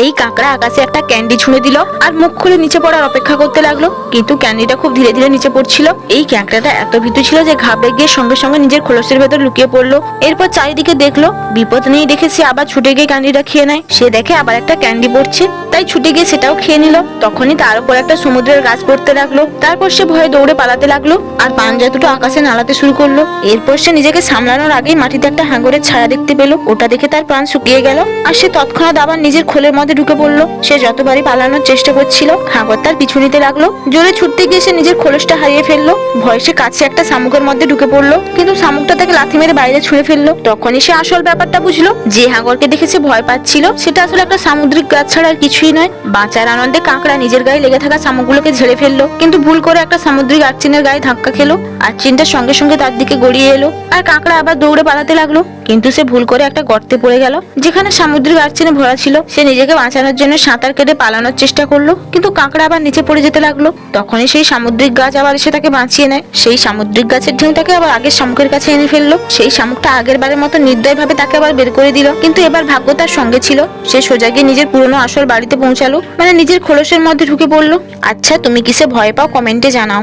এই কাঁকড়া আকাশে একটা ক্যান্ডি ছুঁড়ে দিল আর মুখ খুলে নিচে পড়ার অপেক্ষা করতে লাগল। কিন্তু ক্যান্ডিটা খুব ধীরে ধীরে নিচে পড়ছিল। এই ক্যাঁকড়াটা এত ভীতু ছিল যে ঘাবড়ে গিয়ে সঙ্গে সঙ্গে নিজের খোলসের ভেতর লুকিয়ে পড়ল। এরপর চারিদিকে দেখল। বিপদ নেই দেখে সে আবার ছুটে গিয়ে ক্যান্ডিটা খেয়ে নেয়। সে দেখে আবার একটা ক্যান্ডি পড়ছে। তাই ছুটে গিয়ে সেটাও খেয়ে নিল। তখনই তার উপর একটা সমুদ্রের গাছ পড়তে লাগল। তারপর সে ভয়ে দৌড়ে পালাতে লাগল আর পাঞ্জা দুটো আকাশে নাড়াতে শুরু করল। এরপর সে নিজেকে সামলানোর আগেই মাটিতে একটা হাঙ্গরের ছায়া দেখতে পেল। ওটা দেখে তার প্রাণ শুকিয়ে গেল আর সে তৎক্ষণাৎ আবার নিজের খোলের মধ্যে ঢুকে পড়ল। সে যতবারই পালানোর চেষ্টা করছিল, হাঙ্গর তার পিছু নিতে লাগল। জোরে ছুটতে গিয়ে সে নিজের খোলসটা হারিয়ে ফেলল। ভয় সে কাছে একটা শামুকের মধ্যে ঢুকে পড়ল। কিন্তু শামুকটা তাকে লাথি মেরে বাইরে ছুঁড়ে ফেলল। তখনই সে আসল ব্যাপারটা বুঝলো। যে হাঙ্গরকে দেখে সে ভয় পাচ্ছিল, সেটা আসলে একটা সামুদ্রিক গাছ ছাড়া আর কিছুই নয়। বাঁচার আনন্দে কাঁকড়া নিজের গায়ে লেগে থাকা শামুকগুলোকে ঝেড়ে ফেলল। কিন্তু ভুল করে একটা সামুদ্রিক আর্চিনের গায়ে ধাক্কা খেলো। আর্চিনটা সঙ্গে সঙ্গে তার দিকে গড়িয়ে এলো আর কাঁকড়া আবার দৌড়ে পালাতে লাগল। কিন্তু সে ভুল করে একটা গর্তে পড়ে গেল, যেখানে সামুদ্রিক আর্চিনে ভরা ছিল। সে নিজেকে বাঁচানোর জন্য সাঁতার কেটে পালানোর চেষ্টা করল, কিন্তু কাঁকড়া আবার নিচে পড়ে যেতে লাগল। তখনই সেই সামুদ্রিক গাছ আবার এসে তাকে বাঁচিয়ে নেয়। সেই সামুদ্রিক গাছের ঢেউ তাকে আবার আগের শামুকের কাছে এনে ফেলল। সেই শামুকটা আগের বারের মতো নির্দয় ভাবে তাকে আবার বের করে দিল। কিন্তু এবার ভাগ্য তার সঙ্গে ছিল। সে সোজা গিয়ে নিজের পুরনো আসল বাড়িতে পৌঁছালো। মানে নিজের খোলসের মধ্যে ঢুকে পড়ল আচ্ছা তুমি কিসে ভয় পাও? কমেন্টে জানাও।